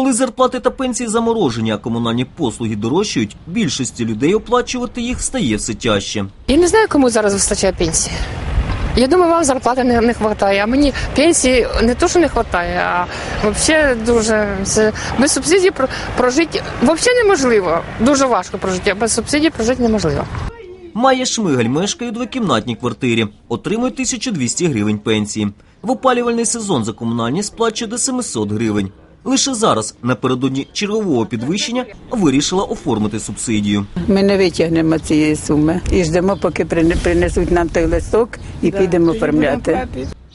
Коли зарплати та пенсії заморожені, а комунальні послуги дорожчають, більшості людей оплачувати їх стає все тяжче. Я не знаю, кому зараз вистачає пенсії. Я думаю, вам зарплати не, не вистачає, а мені пенсії не то, що не вистачає, а взагалі дуже це без субсидій про- прожити взагалі неможливо. Дуже важко прожити, а без субсидій прожити неможливо. Майя Шмигаль мешкає у двокімнатній квартирі, отримує 1200 гривень пенсії. В опалювальний сезон за комунальні сплачує до 700 гривень. Лише зараз, напередодні чергового підвищення, вирішила оформити субсидію. Ми не витягнемо цієї суми і ждемо, поки прине- принесуть нам той листок і підемо оформляти.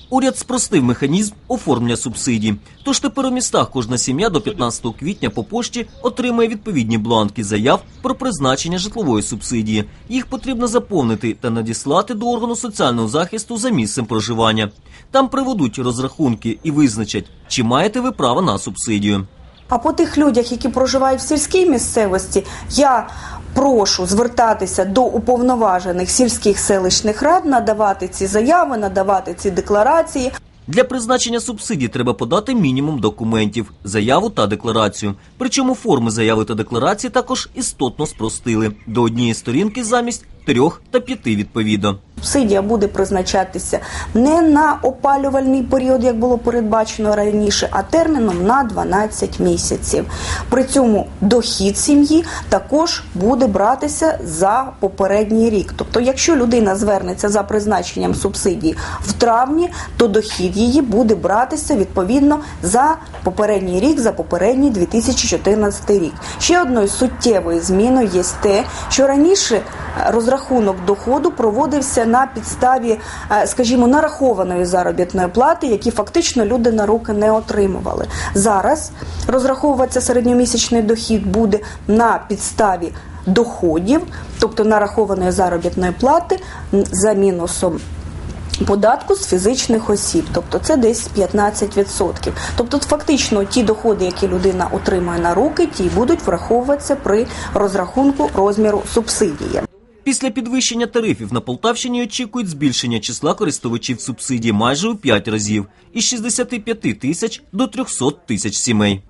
Уряд спростив механізм оформлення субсидій. Тож тепер у містах кожна сім'я до 15 квітня по пошті отримає відповідні бланки заяв про призначення житлової субсидії. Їх потрібно заповнити та надіслати до органу соціального захисту за місцем проживання. Там приведуть розрахунки і визначать, чи маєте ви право на субсидію. А по тих людях, які проживають в сільській місцевості, я прошу звертатися до уповноважених сільських селищних рад, надавати ці заяви, надавати ці декларації. Для призначення субсидій треба подати мінімум документів, заяву та декларацію. Причому форми заяви та декларації також істотно спростили до однієї сторінки замість трьох та п'яти відповідно. Субсидія буде призначатися не на опалювальний період, як було передбачено раніше, а терміном на 12 місяців. При цьому дохід сім'ї також буде братися за попередній рік. Тобто, якщо людина звернеться за призначенням субсидії в травні, то дохід її буде братися відповідно за попередній рік, за попередній 2014 рік. Ще одною суттєвою зміною є те, що раніше розрахунок доходу проводився на підставі, е, скажімо, нарахованої заробітної плати, які фактично люди на руки не отримували. Зараз розраховуватися середньомісячний дохід буде на підставі доходів, тобто нарахованої заробітної плати за мінусом податку з фізичних осіб, тобто це десь 15%. Тобто, фактично, ті доходи, які людина отримує на руки, ті будуть враховуватися при розрахунку розміру субсидії. Після підвищення тарифів на Полтавщині очікують збільшення числа користувачів субсидії майже у 5 разів із 65 тисяч до 300 тисяч сімей.